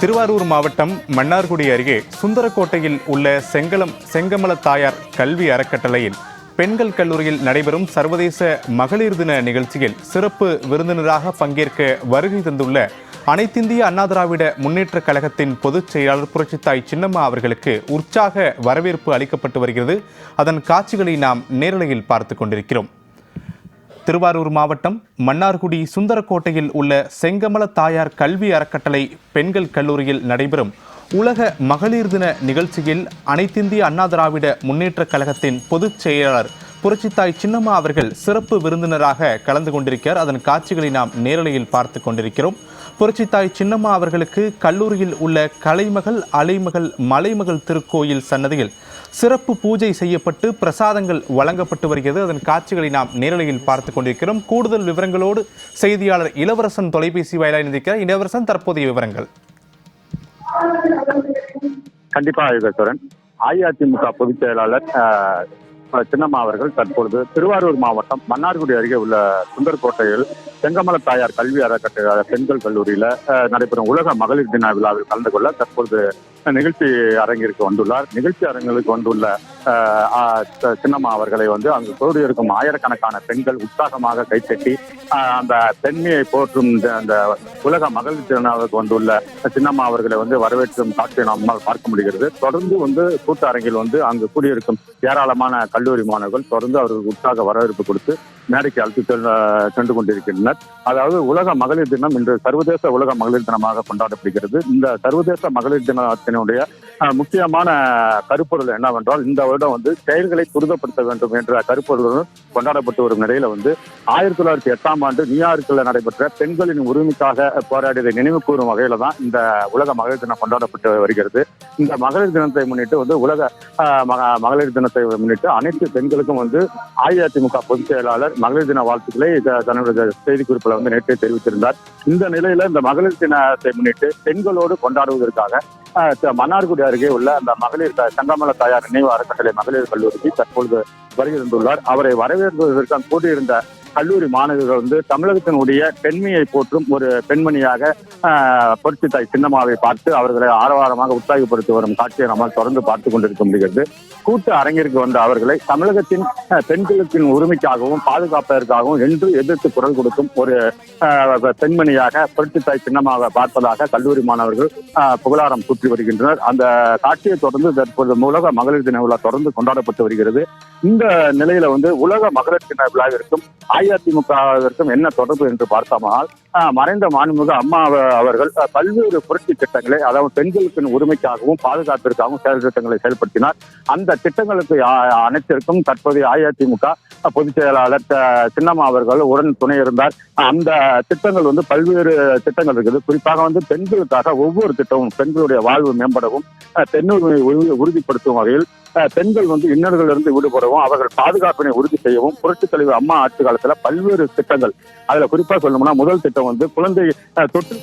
திருவாரூர் மாவட்டம் மன்னார்குடி அருகே சுந்தரக்கோட்டையில் உள்ள செங்கலம் செங்கமல தாயார் கல்வி அறக்கட்டளையில் பெண்கள் கல்லூரியில் நடைபெறும் சர்வதேச மகளிர் தின நிகழ்ச்சியில் சிறப்பு விருந்தினராக பங்கேற்க வருகை தந்துள்ள அனைத்திந்திய அண்ணா திராவிட முன்னேற்றக் கழகத்தின் பொதுச் செயலாளர் புரட்சித்தாய் சின்னம்மா அவர்களுக்கு உற்சாக வரவேற்பு அளிக்கப்பட்டு வருகிறது. அதன் காட்சிகளை நாம் நேரலையில் பார்த்து கொண்டிருக்கிறோம். திருவாரூர் மாவட்டம் மன்னார்குடி சுந்தரக்கோட்டையில் உள்ள செங்கமல தாயார் கல்வி அறக்கட்டளை பெண்கள் கல்லூரியில் நடைபெறும் உலக மகளிர் தின நிகழ்ச்சியில் அனைத்திந்திய அண்ணா திராவிட முன்னேற்றக் கழகத்தின் பொதுச் செயலாளர் புரட்சித்தாய் சின்னம்மா அவர்கள் சிறப்பு விருந்தினராக கலந்து கொண்டிருக்கிறார். அதன் காட்சிகளை நாம் நேரலையில் பார்த்து கொண்டிருக்கிறோம். புரட்சித்தாய் சின்னம்மா அவர்களுக்கு கல்லூரியில் உள்ள கலைமகள் அலைமகள் மலைமகள் திருக்கோயில் சன்னதியில் சிறப்பு பூஜை செய்யப்பட்டு பிரசாதங்கள் வழங்கப்பட்டு வருகிறது. அதன் காட்சிகளை நாம் நேரலையில் பார்த்து கொண்டிருக்கிறோம். கூடுதல் விவரங்களோடு செய்தியாளர் இளவரசன் தொலைபேசி வாயிலாக இணைந்திருக்கிறார். இளவரசன் தற்போதைய விவரங்கள். கண்டிப்பா யுகேஸ்வரன் அஇஅதிமுக பொதுச் செயலாளர் அஹ், சின்னம்மா அவர்கள் தற்பொழுது திருவாரூர் மாவட்டம் மன்னார்குடி அருகே உள்ள சுந்தர்கோட்டையில் செங்கமல தாயார் கல்வி அறக்கட்டளை பெண்கள் கல்லூரியில அஹ், நடைபெறும் உலக மகளிர் தின விழாவில் கலந்து கொள்ள தற்பொழுது நிகழ்ச்சி அரங்கிற்கு வந்துள்ளார். நிகழ்ச்சி அரங்குகளுக்கு வந்துள்ள சின்னம்மா அவர்களை வந்து அங்கு கூடியிருக்கும் ஆயிரக்கணக்கான பெண்கள் உற்சாகமாக கைத்தட்டி அந்த பெண்மையை போற்றும் அந்த உலக மகளிர் திருநாளுக்கு வந்துள்ள சின்னம்மா அவர்களை வந்து வரவேற்றும் காட்சியை நம்மால் பார்க்க முடிகிறது. தொடர்ந்து வந்து கூட்ட அரங்கில் வந்து அங்கு கூடியிருக்கும் ஏராளமான கல்லூரி மாணவர்கள் தொடர்ந்து அவர்களுக்கு உற்சாக வரவேற்பு கொடுத்து மேடைக்கு அழைத்து சென்று கொண்டிருக்கின்றனர். அதாவது உலக மகளிர் தினம் இன்று சர்வதேச உலக மகளிர் தினமாக கொண்டாடப்படுகிறது. இந்த சர்வதேச மகளிர் தின அரசினுடைய முக்கியமான கருப்பொருள் என்னவென்றால் இந்த வருடம் வந்து செயல்களை துரிதப்படுத்த வேண்டும் என்ற கருப்பொருளுடன் கொண்டாடப்பட்டு வரும் நிலையில வந்து ஆயிரத்தி தொள்ளாயிரத்தி எட்டாம் ஆண்டு நியூயார்க்கில் நடைபெற்ற பெண்களின் உரிமைக்காக போராடியதை நினைவு கூறும் வகையில தான் இந்த உலக மகளிர் தினம் கொண்டாடப்பட்டு வருகிறது. இந்த மகளிர் தினத்தை முன்னிட்டு வந்து உலக அஹ், மகளிர் தினத்தை முன்னிட்டு அனைத்து பெண்களுக்கும் வந்து அஇஅதிமுக பொதுச் செயலாளர் மகளிர் தின வாழ்த்துக்களை தன்னுடைய செய்திக்குறிப்பில் வந்து நேற்று தெரிவித்திருந்தார். இந்த நிலையில இந்த மகளிர் தினத்தை முன்னிட்டு பெண்களோடு கொண்டாடுவதற்காக மன்னார்குடி அருகே உள்ள அந்த மகளிர் சங்கமல தாயார் நினைவு அறக்கட்டளை மகளிர் கல்லூரிக்கு தற்பொழுது வருகை தந்துள்ளார். அவரை வரவேற்பதற்கு கூடியிருந்த கல்லூரி மாணவர்கள் வந்து தமிழகத்தினுடைய பெண்மையை போற்றும் ஒரு பெண்மணியாக பொருத்தி தாய் சின்னம்மாவை பார்த்து அவர்களை ஆரவாரமாக உற்சாகப்படுத்தி வரும் காட்சியை நம்மால் தொடர்ந்து பார்த்து கொண்டிருக்க முடிகிறது. கூட்டு அரங்கிற்கு வந்த அவர்களை தமிழகத்தின் பெண்களுக்கின் உரிமைக்காகவும் பாதுகாப்பதற்காகவும் என்று எதிர்த்து குரல் கொடுக்கும் ஒரு ஆஹ், புரட்சி தாய் சின்னமாக பார்ப்பதாக கல்லூரி மாணவர்கள் ஆஹ், புகழாரம் சுற்றி வருகின்றனர். அந்த காட்சியை தொடர்ந்து தற்போது உலக மகளிர் தின விழா தொடர்ந்து கொண்டாடப்பட்டு வருகிறது. இந்த நிலையில வந்து உலக மகளிர் தின விழாவிற்கும் அஇஅதிமுகவிற்கும் என்ன தொடர்பு என்று பார்த்தோமால் மறைந்த மாண்புமிகு அம்மா அவர்கள் பல்வேறு புரட்சி திட்டங்களை அதாவது பெண்களுக்கு உரிமைக்காகவும் பாதுகாப்பிற்காகவும் செயல் திட்டங்களை செயல்படுத்தினார். அந்த திட்டங்களுக்கு அனைத்திற்கும் தற்போதைய அஇஅதிமுக பொதுச் செயலாளர் சின்னம்மா அவர்கள் உடன் துணை இருந்தார். அந்த திட்டங்கள் வந்து பல்வேறு திட்டங்கள் இருக்குது. குறிப்பாக வந்து பெண்களுக்காக ஒவ்வொரு திட்டமும் பெண்களுடைய வாழ்வு மேம்படவும் பெண்ணுரிமை உறுதிப்படுத்தும் வகையில் பெண்கள் வந்து இன்னல்களிலிருந்து விடுபடவும் அவர்கள் பாதுகாப்பினை உறுதி செய்யவும் புரட்சி தலைவர் அம்மா ஆட்சி காலத்துல பல்வேறு திட்டங்கள். அதுல குறிப்பா சொல்லணும்னா முதல் திட்டம் வந்து குழந்தை அஹ், தொற்று